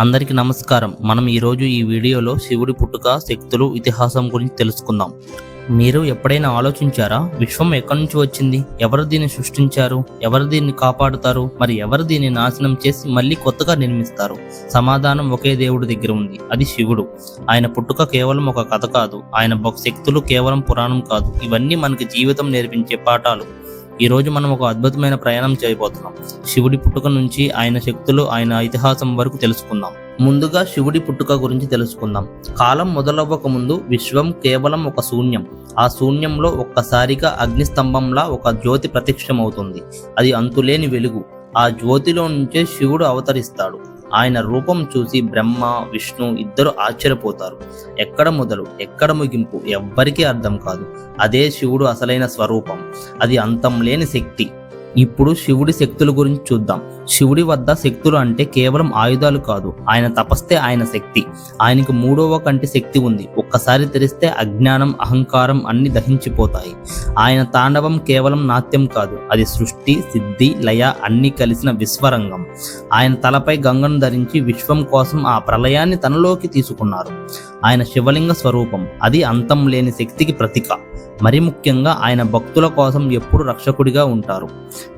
అందరికీ నమస్కారం. మనం ఈరోజు ఈ వీడియోలో శివుడి పుట్టుక శక్తులు ఇతిహాసం గురించి తెలుసుకుందాం. మీరు ఎప్పుడైనా ఆలోచించారా విశ్వం ఎక్కడి నుంచి వచ్చింది? ఎవరు దీన్ని సృష్టించారు? ఎవరు దీన్ని కాపాడుతారు? మరి ఎవరు దీన్ని నాశనం చేసి మళ్ళీ కొత్తగా నిర్మిస్తారు? సమాధానం ఒకే దేవుడి దగ్గర ఉంది. అది శివుడు. ఆయన పుట్టుక కేవలం ఒక కథ కాదు. ఆయన శక్తులు కేవలం పురాణం కాదు. ఇవన్నీ మనకి జీవితం నేర్పించే పాఠాలు. ఈ రోజు మనం ఒక అద్భుతమైన ప్రయాణం చేయబోతున్నాం. శివుడి పుట్టుక నుంచి ఆయన శక్తులు ఆయన ఇతిహాసం వరకు తెలుసుకుందాం. ముందుగా శివుడి పుట్టుక గురించి తెలుసుకుందాం. కాలం మొదలవ్వక ముందు విశ్వం కేవలం ఒక శూన్యం. ఆ శూన్యంలో ఒక్కసారిగా అగ్నిస్తంభంలా ఒక జ్యోతి ప్రత్యక్షమవుతుంది అది అంతులేని వెలుగు. ఆ జ్యోతిలో నుంచే శివుడు అవతరిస్తాడు. ఆయన రూపం చూసి బ్రహ్మ విష్ణు ఇద్దరు ఆశ్చర్యపోతారు. ఎక్కడ మొదలు ఎక్కడ ముగింపు? ఎవ్వరికీ అర్థం కాదు. అదే శివుడు అసలైన స్వరూపం. అది అంతం లేని శక్తి. ఇప్పుడు శివుడి శక్తుల గురించి చూద్దాం. శివుడి వద్ద శక్తులు అంటే కేవలం ఆయుధాలు కాదు. ఆయన తపస్తే ఆయన శక్తి. ఆయనకు మూడవ కంటి శక్తి ఉంది. ఒక్కసారి తెరిస్తే అజ్ఞానం అహంకారం అన్ని దహించిపోతాయి. ఆయన తాండవం కేవలం నాట్యం కాదు. అది సృష్టి సిద్ధి లయ అన్ని కలిసిన విశ్వరంగం. ఆయన తలపై గంగను ధరించి విశ్వం కోసం ఆ ప్రళయాన్ని తనలోకి తీసుకున్నారు. ఆయన శివలింగ స్వరూపం. అది అంతం లేని శక్తికి ప్రతీక. మరి ముఖ్యంగా ఆయన భక్తుల కోసం ఎప్పుడు రక్షకుడిగా ఉంటారు.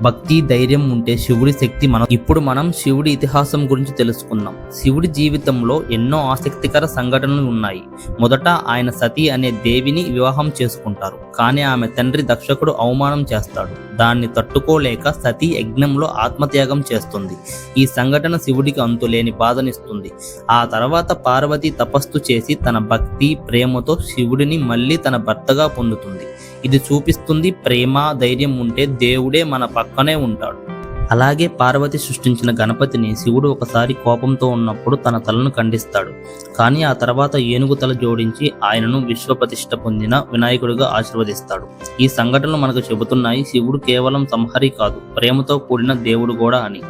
భక్తి ధైర్యం ఉంటే శివుడి శక్తి మనం ఇప్పుడు మనం శివుడి ఇతిహాసం గురించి తెలుసుకుందాం. శివుడి జీవితంలో ఎన్నో ఆసక్తికర సంఘటనలు ఉన్నాయి. మొదట ఆయన సతీ అనే దేవిని వివాహం చేసుకుంటారు. కానీ ఆమె తండ్రి దక్షకుడు అవమానం చేస్తాడు. దాన్ని తట్టుకోలేక సతీ యజ్ఞంలో ఆత్మత్యాగం చేస్తుంది. ఈ సంఘటన శివుడికి అంతులేని బాధనిస్తుంది. ఆ తర్వాత పార్వతి తపస్సు చేసి తన భక్తి ప్రేమతో శివుడిని మళ్ళీ తన భర్తగా పొందుతుంది. ఇది చూపిస్తుంది ప్రేమ ధైర్యం ఉంటే దేవుడే మన పక్కనే ఉంటాడు. అలాగే పార్వతి సృష్టించిన గణపతిని శివుడు ఒకసారి కోపంతో ఉన్నప్పుడు తన తలను ఖండిస్తాడు. కానీ ఆ తర్వాత ఏనుగు తల జోడించి ఆయనను విశ్వప్రతిష్ఠ పొందిన వినాయకుడిగా ఆశీర్వదిస్తాడు. ఈ సంఘటనలు మనకు చెబుతున్నాయి శివుడు కేవలం సంహరి కాదు ప్రేమతో కూడిన దేవుడు కూడా అని.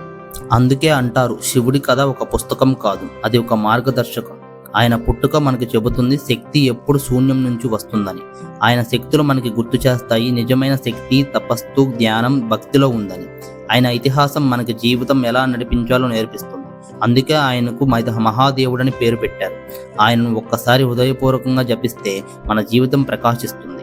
అందుకే అంటారు శివుడి కథ ఒక పుస్తకం కాదు అది ఒక మార్గదర్శకం. ఆయన పుట్టుక మనకు చెబుతుంది శక్తి ఎప్పుడు శూన్యం నుంచి వస్తుందని. ఆయన శక్తులు మనకి గుర్తు చేస్తాయి నిజమైన శక్తి తపస్సు ధ్యానం భక్తిలో ఉందని. ఆయన ఇతిహాసం మనకి జీవితం ఎలా నడిపించాలో నేర్పిస్తుంది. అందుకే ఆయనకు మైద- మహాదేవుడని పేరు పెట్టారు. ఆయనను ఒక్కసారి హృదయపూర్వకంగా జపిస్తే మన జీవితం ప్రకాశిస్తుంది.